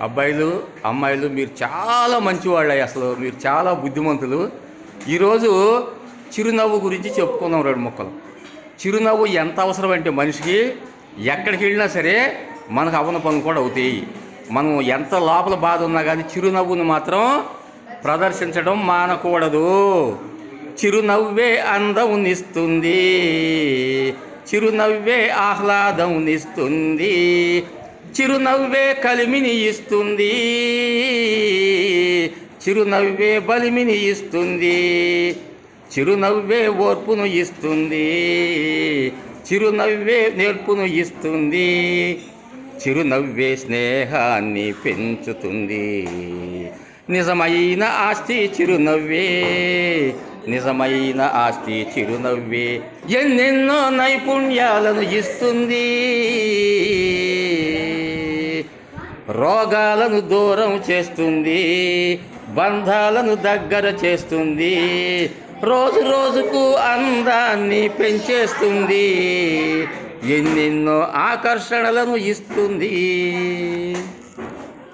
అబ్బాయిలు అమ్మాయిలు మీరు చాలా మంచివాళ్ళయ్యి అసలు మీరు చాలా బుద్ధిమంతులు. ఈరోజు చిరునవ్వు గురించి చెప్పుకుందాం రెండు మొక్కలు. చిరునవ్వు ఎంత అవసరం అంటే మనిషికి ఎక్కడికి వెళ్ళినా సరే మనకు అవన పనులు కూడా అవుతాయి. మనం ఎంత లోపల బాధ ఉన్నా కానీ చిరునవ్వుని మాత్రం ప్రదర్శించడం మానకూడదు. చిరునవ్వే అందమునిస్తుంది. చిరునవ్వే ఆహ్లాదమునిస్తుంది. చిరునవ్వే కలిమిని ఇస్తుంది. చిరునవ్వే బలిమిని ఇస్తుంది. చిరునవ్వే ఓర్పును ఇస్తుంది. చిరునవ్వే నేర్పును ఇస్తుంది. చిరునవ్వే స్నేహాన్ని పెంచుతుంది. నిజమైన ఆస్తి చిరునవ్వే. నిజమైన ఆస్తి చిరునవ్వే. ఎన్నెన్నో నైపుణ్యాలను ఇస్తుంది. రోగాలను దూరం చేస్తుంది బంధాలను దగ్గర చేస్తుంది రోజు రోజుకు అందాన్ని పెంచేస్తుంది ఎన్నెన్నో ఆకర్షణలను ఇస్తుంది.